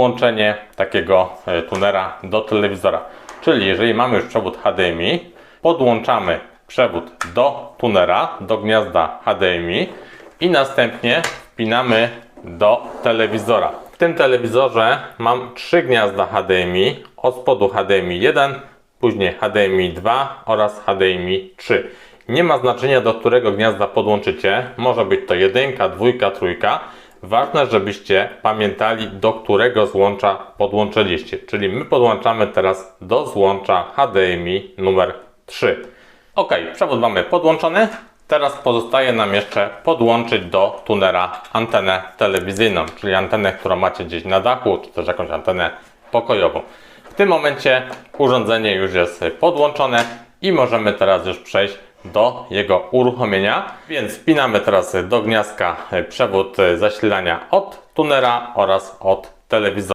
Połączenie takiego e, tunera do telewizora. Czyli jeżeli mamy już przewód HDMI, podłączamy przewód do tunera, do gniazda HDMI i następnie wpinamy do telewizora. W tym telewizorze mam trzy gniazda HDMI, od spodu HDMI 1, później HDMI 2 oraz HDMI 3. Nie ma znaczenia do którego gniazda podłączycie, może być to jedynka, dwójka, trójka. Ważne, żebyście pamiętali do którego złącza podłączyliście. Czyli my podłączamy teraz do złącza HDMI numer 3. Ok, przewód mamy podłączony. Teraz pozostaje nam jeszcze podłączyć do tunera antenę telewizyjną, czyli antenę, którą macie gdzieś na dachu, czy też jakąś antenę pokojową. W tym momencie urządzenie już jest podłączone i możemy teraz już przejść do jego uruchomienia. Więc wpinamy teraz do gniazdka przewód zasilania od tunera oraz od telewizora.